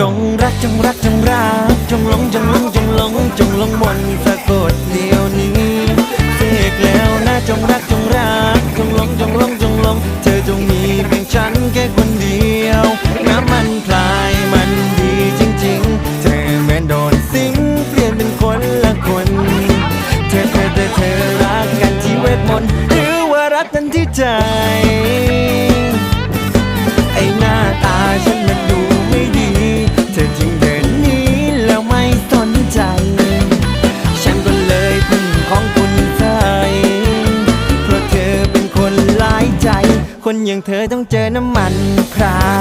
จงรักจงรักจงรักจงหลงจงหลงจงหลงจงหลงมนต์สะกดเดียวนี้เสกแล้วนะจงรักจงรักจงหลงจงหลงจงหลงเธอจงมีเพียงฉันแค่คนเดียวน้ำมันพลายมันดีจริงๆ เธอเหมือนโดนสิงเปลี่ยนเป็นคนละคน เธอเธอเธอเธอรักกันที่เวทมนต์หรือว่ารักกันที่ใจ คนอย่างเธอต้องเจอน้ำมันพรา